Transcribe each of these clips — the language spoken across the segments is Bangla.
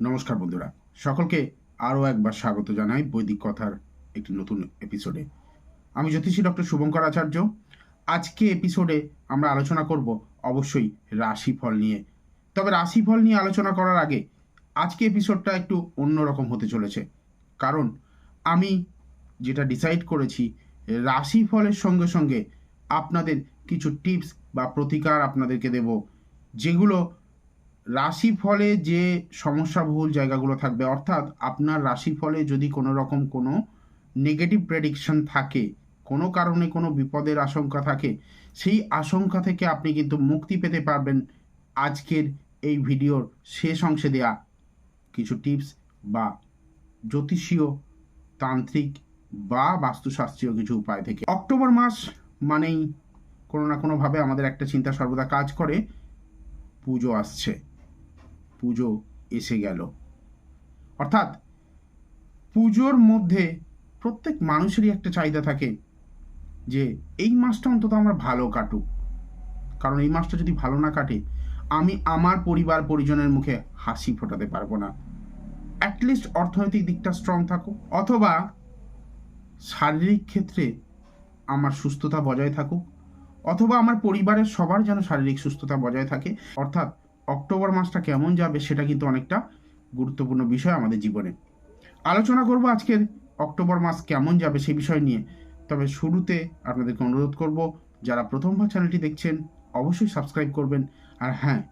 নমস্কার বন্ধুরা, সকলকে আরও একবার স্বাগত জানাই বৈদিক কথার একটি নতুন এপিসোডে আমি জ্যোতিষী ডক্টর শুভঙ্কর আচার্য। আজকে এপিসোডে আমরা আলোচনা করব অবশ্যই রাশিফল নিয়ে। তবে রাশিফল নিয়ে আলোচনা করার আগে আজকে এপিসোডটা একটু অন্যরকম হতে চলেছে। কারণ আমি যেটা ডিসাইড করেছি, রাশিফলের সঙ্গে সঙ্গে আপনাদের কিছু টিপস বা প্রতিকার আপনাদেরকে দেব, যেগুলো রাশিফলে যে সমস্যাবহুল জায়গাগুলো থাকবে, অর্থাৎ আপনার রাশিফলে যদি কোনো রকম কোনো নেগেটিভ প্রেডিকশন থাকে, কোনো কারণে কোনো বিপদের আশঙ্কা থাকে, সেই আশঙ্কা থেকে আপনি কিন্তু মুক্তি পেতে পারবেন আজকের এই ভিডিওর শেষ অংশে দেয়া কিছু টিপস বা জ্যোতিষীয়, তান্ত্রিক বা বাস্তুশাস্ত্রীয় কিছু উপায় থেকে। অক্টোবর মাস মানেই কোনো না কোনোভাবে আমাদের একটা চিন্তা সর্বদা কাজ করে, পুজো আসছে। পুজো এসে গেল। অর্থাৎ পুজোর মধ্যে প্রত্যেক মানুষেরই একটা চাহিদা থাকে যে এই মাসটা অন্তত আমার ভালো কাটুক। কারণ এই মাসটা যদি ভালো না কাটে, আমি আমার পরিবার পরিজনের মুখে হাসি ফোটাতে পারব না। অ্যাটলিস্ট অর্থনৈতিক দিকটা স্ট্রং থাকুক, অথবা শারীরিক ক্ষেত্রে আমার সুস্থতা বজায় থাকুক, অথবা আমার পরিবারের সবার যেন শারীরিক সুস্থতা বজায় থাকে। অর্থাৎ অক্টোবর মাসটা কেমন যাবে সেটা কিন্তু অনেকটা গুরুত্বপূর্ণ বিষয় আমাদের জীবনে। আলোচনা করব আজকের অক্টোবর মাস কেমন যাবে সেই বিষয় নিয়ে। তবে শুরুতে আপনাদেরকে অনুরোধ করব, যারা প্রথমবার চ্যানেলটি দেখছেন, অবশ্যই সাবস্ক্রাইব করবেন। আর হ্যাঁ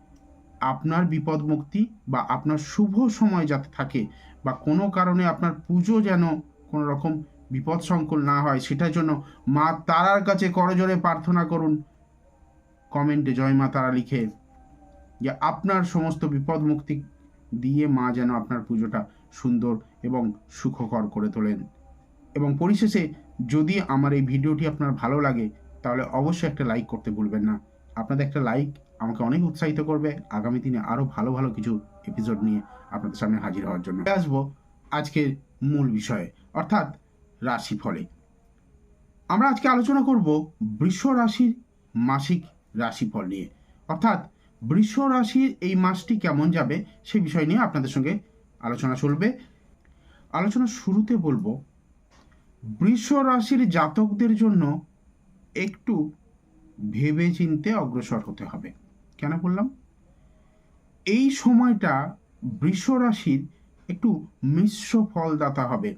আপনার বিপদ মুক্তি বা আপনার শুভ সময় যাতে থাকে বা কোনো কারণে আপনার পুজো যেন কোনো রকম বিপদ সংকুল না হয়, সেটার জন্য মা তারার কাছে করজোরে প্রার্থনা করুন। কমেন্টে জয় মা তারা লিখে। যে আপনার সমস্ত বিপদ মুক্তি দিয়ে মা যেন আপনার পুজোটা সুন্দর এবং সুখকর করে তোলেন। এবং পরিশেষে যদি আমার এই ভিডিওটি আপনার ভালো লাগে, তাহলে অবশ্যই একটা লাইক করতে ভুলবেন না। আপনাদের একটা লাইক আমাকে অনেক উৎসাহিত করবে আগামী দিনে আরও ভালো ভালো কিছু এপিসোড নিয়ে আপনাদের সামনে হাজির হওয়ার জন্য। আসব আজকের মূল বিষয়ে, অর্থাৎ রাশিফলে। আমরা আজকে আলোচনা করব বৃষ রাশির মাসিক রাশিফল নিয়ে। অর্থাৎ বৃষ রাশির এই মাসটি কেমন যাবে সেই বিষয় নিয়ে আপনাদের সঙ্গে আলোচনা চলবে। আলোচনা শুরুতে বলব, বৃষ রাশির জাতকদের জন্য একটু ভেবে চিনতে অগ্রসর হতে হবে। কেন বললাম? এই সময়টা বৃষ রাশির একটু মিশ্র ফলদাতা হবে।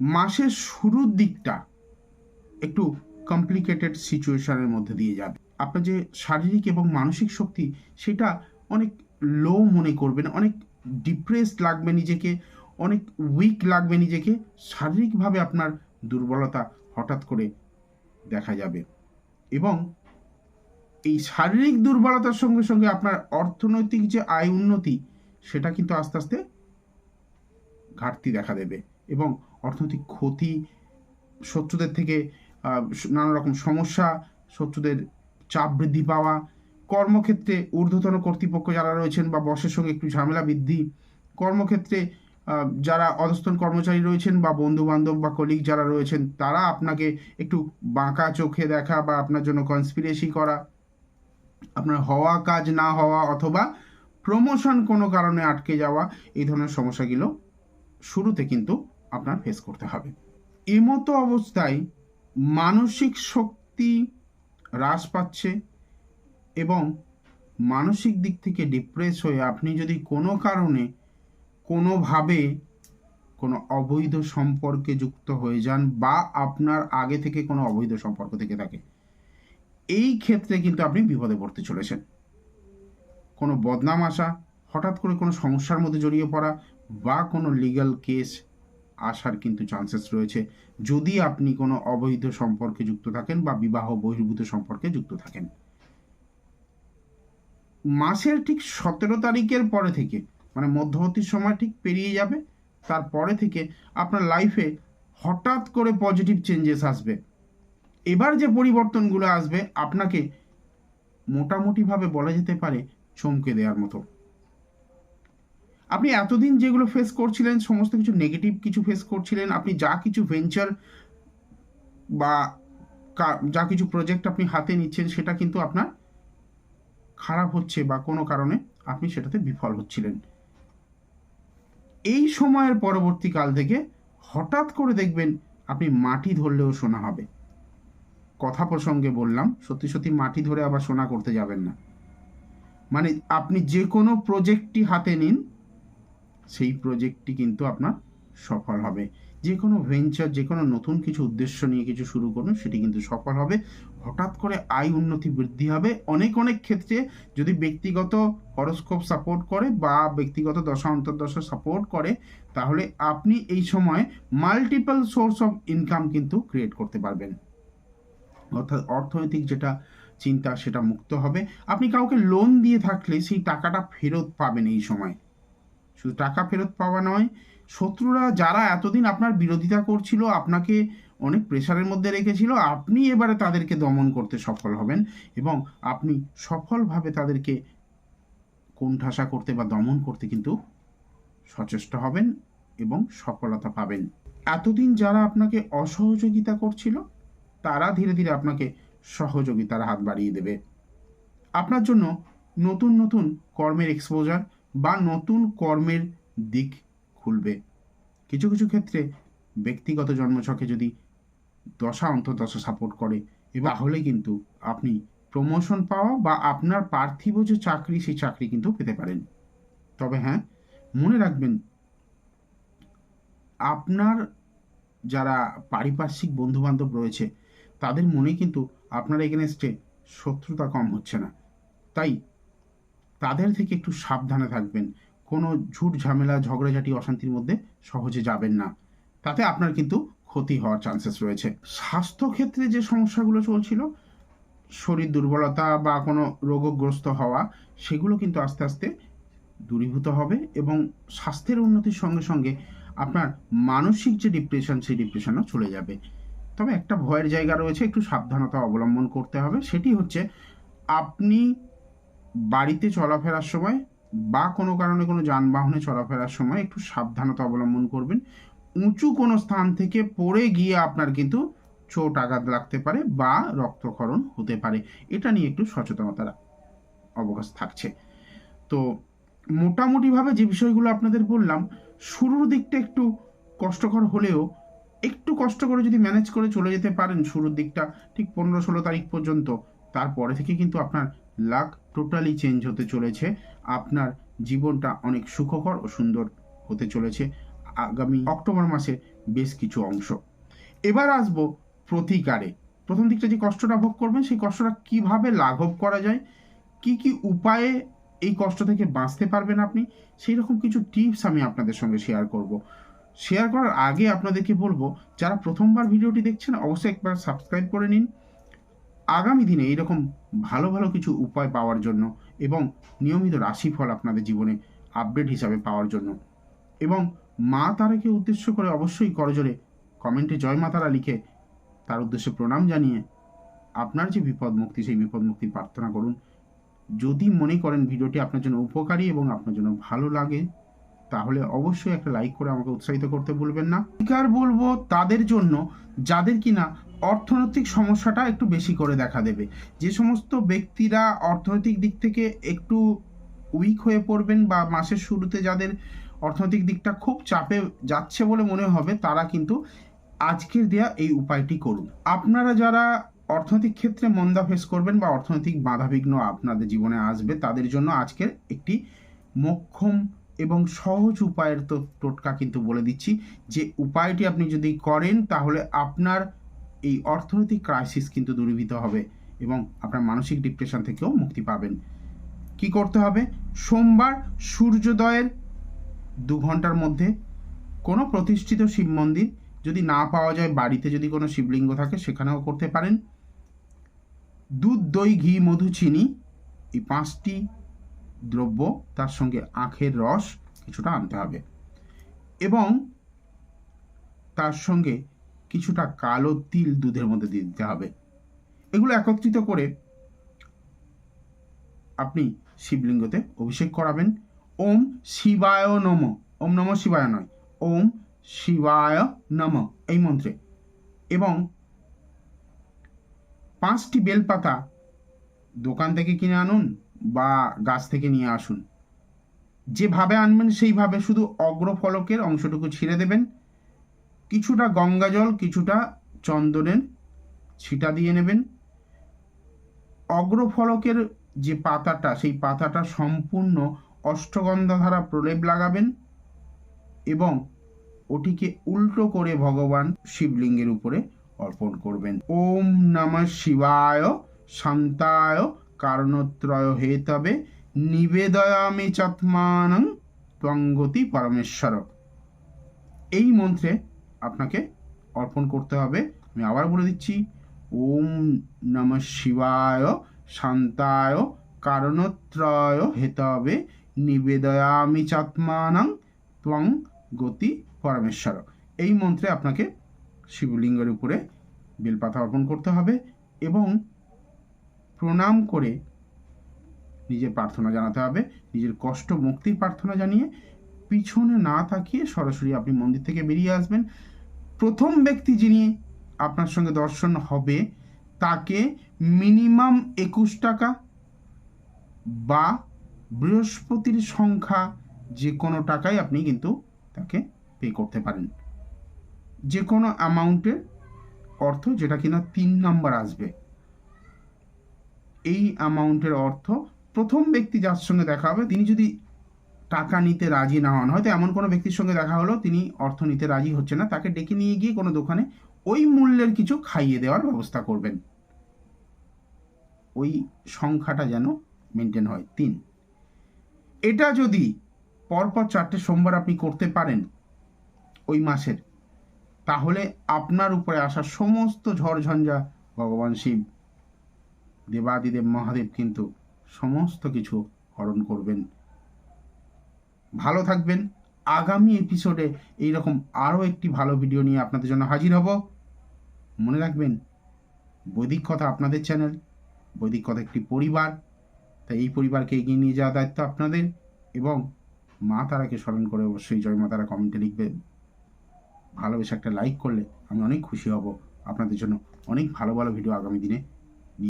মাসের শুরুর দিকটা একটু কমপ্লিকেটেড সিচুয়েশনের মধ্যে দিয়ে যাবে। আপনার যে শারীরিক এবং মানসিক শক্তি, সেটা অনেক লো মনে করবেন, অনেক ডিপ্রেসড লাগবে নিজেকে, অনেক উইক লাগবে নিজেকে, শারীরিকভাবে আপনার দুর্বলতা হঠাৎ করে দেখা যাবে। এবং এই শারীরিক দুর্বলতার সঙ্গে সঙ্গে আপনার অর্থনৈতিক যে আয় উন্নতি, সেটা কিন্তু আস্তে আস্তে ঘাটতি দেখা দেবে এবং অর্থনৈতিক ক্ষতি, শত্রুদের থেকে নানা রকম সমস্যা শত্রুদের চাপ বৃদ্ধি পাওয়া, কর্মক্ষেত্রে ঊর্ধ্বতন কর্তৃপক্ষ যারা রয়েছেন বা বসের সঙ্গে একটু ঝামেলা বৃদ্ধি, কর্মক্ষেত্রে যারা অধস্তন কর্মচারী রয়েছেন বা বন্ধু বান্ধব বা কলিগ যারা রয়েছেন, তারা আপনাকে একটু বাঁকা চোখে দেখা বা আপনার জন্য কনস্পিরেসি করা, আপনার হওয়া কাজ না হওয়া অথবা প্রমোশন কোনো কারণে আটকে যাওয়া, এই ধরনের সমস্যাগুলো শুরুতে কিন্তু আপনার ফেস করতে হবে। এমতো অবস্থায় মানসিক শক্তি হ্রাস পাচ্ছে এবং মানসিক দিক থেকে ডিপ্রেস হয়ে আপনি যদি কোনো কারণে কোনোভাবে কোনো অবৈধ সম্পর্কে যুক্ত হয়ে যান বা আপনার আগে থেকে কোনো অবৈধ সম্পর্ক থেকে থাকে, এই ক্ষেত্রে কিন্তু আপনি বিপদে পড়তে চলেছেন। কোনো বদনাম আসা, হঠাৎ করে কোনো সমস্যার মধ্যে জড়িয়ে পড়া বা কোনো লিগ্যাল কেস আসার কিন্তু চান্সেস রয়েছে। যদি আপনি কোনো অবৈধ সম্পর্কে যুক্ত থাকেন বা বিবাহ বহির্ভূত সম্পর্কে যুক্ত থাকেন। মাসের ঠিক সতেরো তারিখের পরে থেকে মানে মধ্যবর্তী সময় ঠিক পেরিয়ে যাবে, তারপরে থেকে আপনার লাইফে হঠাৎ করে পজিটিভ চেঞ্জেস আসবে। এবার যে পরিবর্তনগুলো আসবে, আপনাকে মোটামুটিভাবে বলা যেতে পারে চমকে দেওয়ার মতো। আপনি এতদিন যেগুলো ফেস করছিলেন, সমস্ত কিছু নেগেটিভ কিছু ফেস করছিলেন, আপনি যা কিছু ভেঞ্চার বা যা কিছু প্রজেক্ট আপনি হাতে নিচ্ছেন, সেটা কিন্তু আপনার খারাপ হচ্ছে বা কোনো কারণে আপনি সেটাতে বিফল হচ্ছিলেন। এই সময়ের পরবর্তীকাল থেকে হঠাৎ করে দেখবেন আপনি মাটি ধরলেও শোনা হবে। কথা প্রসঙ্গে বললাম, সত্যি সত্যি মাটি ধরে আবার শোনা করতে যাবেন না। মানে আপনি যে কোনো প্রজেক্টটি হাতে নিন সেই প্রজেক্টটি কিন্তু আপনার সফল হবে। যে কোনো ভেঞ্চার যে কোনো নতুন কিছু উদ্দেশ্য নিয়ে কিছু শুরু করুন, সেটি কিন্তু সফল হবে। হঠাৎ করে আয় উন্নতি বৃদ্ধি হবে। অনেক অনেক ক্ষেত্রে যদি ব্যক্তিগত হরস্কোপ সাপোর্ট করে বা ব্যক্তিগত দশা, অন্তর্দশা সাপোর্ট করে, তাহলে আপনি এই সময় মাল্টিপল সোর্স অফ ইনকাম কিন্তু ক্রিয়েট করতে পারবেন। অর্থাৎ অর্থনৈতিক যেটা চিন্তা, সেটা মুক্ত হবে। আপনি কাউকে লোন দিয়ে থাকলে সেই টাকাটা ফেরত পাবেন এই সময়। শুধু টাকা ফেরত পাওয়া নয়, শত্রুরা যারা এতদিন আপনার বিরোধিতা করছিল, আপনাকে অনেক প্রেশারের মধ্যে রেখেছিল, আপনি এবারে তাদেরকে দমন করতে সফল হবেন এবং আপনি সফলভাবে তাদেরকে কোণঠাসা করতে বা দমন করতে কিন্তু সচেষ্ট হবেন এবং সফলতা পাবেন। এতদিন যারা আপনাকে অসহযোগিতা করছিল, তারা ধীরে ধীরে আপনাকে সহযোগিতার হাত বাড়িয়ে দেবে। আপনার জন্য নতুন নতুন কর্মের এক্সপোজার বা নতুন কর্মের দিক খুলবে। কিছু কিছু ক্ষেত্রে ব্যক্তিগত জন্মছকে যদি দশা অন্তর্দশা সাপোর্ট করে, তাহলে কিন্তু আপনি প্রমোশন পাওয়া বা আপনার পার্থিব যে চাকরি, সেই চাকরি কিন্তু পেতে পারেন। তবে হ্যাঁ মনে রাখবেন, আপনার যারা পারিপার্শ্বিক বন্ধুবান্ধব রয়েছে, তাদের মনে কিন্তু আপনার এগেনস্টে শত্রুতা কম হচ্ছে না। তাই তাদের থেকে একটু সাবধানে থাকবেন। কোনো ঝুট ঝামেলা, ঝগড়াঝাটি, অশান্তির মধ্যে সহজে যাবেন না। তাতে আপনার কিন্তু ক্ষতি হওয়ার চান্সেস রয়েছে। স্বাস্থ্যক্ষেত্রে যে সমস্যাগুলো চলছিল, শরীর দুর্বলতা বা কোনো রোগগ্রস্ত হওয়া, সেগুলো কিন্তু আস্তে আস্তে দূরীভূত হবে এবং স্বাস্থ্যের উন্নতির সঙ্গে সঙ্গে আপনার মানসিক যে ডিপ্রেশন সেই ডিপ্রেশনও চলে যাবে। তবে একটা ভয়ের জায়গা রয়েছে, একটু সাবধানতা অবলম্বন করতে হবে। সেটি হচ্ছে, আপনি বাড়িতে চলাফেরার সময় বা কোনো কারণে কোনো যানবাহনে চলাফেরার সময় একটু সাবধানতা অবলম্বন করবেন। উঁচু কোনো স্থান থেকে পড়ে গিয়ে আপনার কিন্তু চোট আঘাত লাগতে পারে বা রক্তক্ষরণ হতে পারে। এটা নিয়ে একটু সচেতনতার অবকাশ থাকছে। তো মোটামুটিভাবে যে বিষয়গুলো আপনাদের বললাম, শুরুর দিকটা একটু কষ্টকর হলেও একটু কষ্ট করে যদি ম্যানেজ করে চলে যেতে পারেন শুরুর দিকটা, ঠিক পনেরো ষোলো তারিখ পর্যন্ত, তারপরে থেকে কিন্তু আপনার লাক টোটালি চেঞ্জ হতে চলেছে। আপনার জীবনটা অনেক সুখকর ও সুন্দর হতে চলেছে। আগামী অক্টোবর মাসে বেশ কিছু অংশ। এবার আসব প্রতিকারে। প্রথম দিকটা যে কষ্টটা ভোগ করবেন, সেই কষ্টটা কীভাবে লাঘব করা যায়? কি কি উপায়ে এই কষ্ট থেকে বাঁচতে পারবেন আপনি? সেই রকম কিছু টিপস আমি আপনাদের সঙ্গে শেয়ার করব। শেয়ার করার আগে আপনাদেরকে বলব, যারা প্রথমবার ভিডিওটি দেখছেন, অবশ্যই একবার সাবস্ক্রাইব করে নিন। আগামী দিনে এইরকম ভালো ভালো কিছু উপায় পাওয়ার জন্য এবং নিয়মিত রাশিফল আপনাদের জীবনে আপডেট হিসাবে পাওয়ার জন্য। এবং মা তারাকে উদ্দেশ্য করে অবশ্যই করজোরে কমেন্টে জয় মা তারা লিখে তার উদ্দেশ্যে প্রণাম জানিয়ে আপনার যে বিপদ মুক্তি, সেই বিপদ মুক্তি প্রার্থনা করুন। যদি মনে করেন ভিডিওটি আপনার জন্য উপকারী এবং আপনার জন্য ভালো লাগে, তাহলে অবশ্যই একটা লাইক করে আমাকে উৎসাহিত করতে ভুলবেন না। আর বলব তাদের জন্য, যাদের কিনা অর্থনৈতিক সমস্যাটা একটু বেশি করে দেখা দেবে। যে সমস্ত ব্যক্তিরা অর্থনৈতিক দিক থেকে একটু উইক হয়ে পড়বেন বা মাসের শুরুতে যাদের অর্থনৈতিক দিকটা খুব চাপে যাচ্ছে বলে মনে হবে, তারা কিন্তু আজকের দেয়া এই উপায়টি করুন। আপনারা যারা অর্থনৈতিক ক্ষেত্রে মন্দা ফেস করবেন বা অর্থনৈতিক বাধাবিঘ্ন আপনাদের জীবনে আসবে, তাদের জন্য আজকের একটি মক্ষম এবং সহজ উপায়ের তো টোটকা কিন্তু বলে দিচ্ছি। যে উপায়টি আপনি যদি করেন, তাহলে আপনার এই অর্থনৈতিক ক্রাইসিস কিন্তু দূরীভূত হবে এবং আপনার মানসিক ডিপ্রেশন থেকেও মুক্তি পাবেন। কি করতে হবে? সোমবার সূর্যোদয়ের দু ঘণ্টার মধ্যে কোনো প্রতিষ্ঠিত শিব মন্দির যদি না পাওয়া যায়, বাড়িতে যদি কোনো শিবলিঙ্গ থাকে, সেখানেও করতে পারেন। দুধ, দই, ঘি, মধু, চিনি এই পাঁচটি দ্রব্য তার সঙ্গে আখের রস কিছুটা আনতে হবে। এবং তার সঙ্গে কিছুটা কালো তিল দুধের মধ্যে দিয়ে দিতে হবে। এগুলো একত্রিত করে আপনি শিবলিঙ্গতে অভিষেক করাবেন। ওম শিবায় নম। ওম নম শিবায় নয়, ওম শিবায় নম এই মন্ত্রে। এবং পাঁচটি বেলপাতা দোকান থেকে কিনে আনুন বা গাছ থেকে নিয়ে আসুন। যেভাবে আনবেন সেইভাবে শুধু অগ্রফলকের অংশটুকু ছিঁড়ে দেবেন। কিছুটা গঙ্গাজল কিছুটা চন্দনের ছিটা দিয়ে নেবেন। অগ্রফলকের যে পাতাটা, সেই পাতাটা সম্পূর্ণ অষ্টগন্ধা ধারা প্রলেপ লাগাবেন এবং ওটিকে উল্টো করে ভগবান শিবলিঙ্গের উপরে অর্পণ করবেন। ওম নমঃ শিবায়, শান্তায়, কারণত্রয় হেতবে নিবেদয়ামি চত্মানং ত্বঙ্গতি পরমেশ্বর এই মন্ত্রে আপনাকে অর্পণ করতে হবে। আমি আবার বলে দিচ্ছি, ওম নমঃ শিবায় শান্তায় কারণত্রয় হেতবে নিবেদয়ামি চাত্মানং ত্বং গতি পরমেশ্বর। এই মন্ত্রে আপনাকে শিবলিঙ্গের উপরে বেলপাতা অর্পণ করতে হবে এবং প্রণাম করে নিজের প্রার্থনা জানাতে হবে, নিজের কষ্ট মুক্তির প্রার্থনা জানিয়ে পিছনে না তাকিয়ে সরাসরি আপনি মন্দির থেকে বেরিয়ে আসবেন। প্রথম ব্যক্তি যিনি আপনার সঙ্গে দর্শন হবে, তাকে মিনিমাম একুশ টাকা বা বৃহস্পতির সংখ্যা যে কোনো টাকায় আপনি কিন্তু তাকে পে করতে পারেন। যে কোনো অ্যামাউন্টের অর্থ যেটা কিনা তিন নাম্বার আসবে। এই অ্যামাউন্টের অর্থ প্রথম ব্যক্তি যার সঙ্গে দেখা হবে, তিনি যদি টাকা নিতে রাজি না হন। হয়তো এমন কোনো ব্যক্তির সঙ্গে দেখা হলো, তিনি অর্থ নিতে রাজি হচ্ছে না, তাকে ডেকে নিয়ে গিয়ে কোনো দোকানে ওই মূল্যের কিছু খাইয়ে দেওয়ার ব্যবস্থা করবেন। ওই সংখ্যাটা যেন মেনটেন হয়। তিন, এটা যদি পরপর চারটে সোমবার আপনি করতে পারেন ওই মাসের, তাহলে আপনার উপরে আসা সমস্ত ঝড়ঝঞ্ঝা ভগবান শিব, দেবাদিদেব মহাদেব কিন্তু সমস্ত কিছু হরণ করবেন। ভালো থাকবেন। আগামী এপিসোডে এইরকম আরও একটি ভালো ভিডিও নিয়ে আপনাদের জন্য হাজির হব। মনে রাখবেন, বৈদিক কথা আপনাদের চ্যানেল বৈদিক কথা একটি পরিবার। তাই এই পরিবারকে এগিয়ে নিয়ে যাওয়ার দায়িত্ব আপনাদের এবং মা তারাকে স্মরণ করে অবশ্যই জয় মা তারা কমেন্টে লিখবেন। ভালোবেসে একটা লাইক করলে আমি অনেক খুশি হব। আপনাদের জন্য অনেক ভালো ভালো ভিডিও আগামী দিনে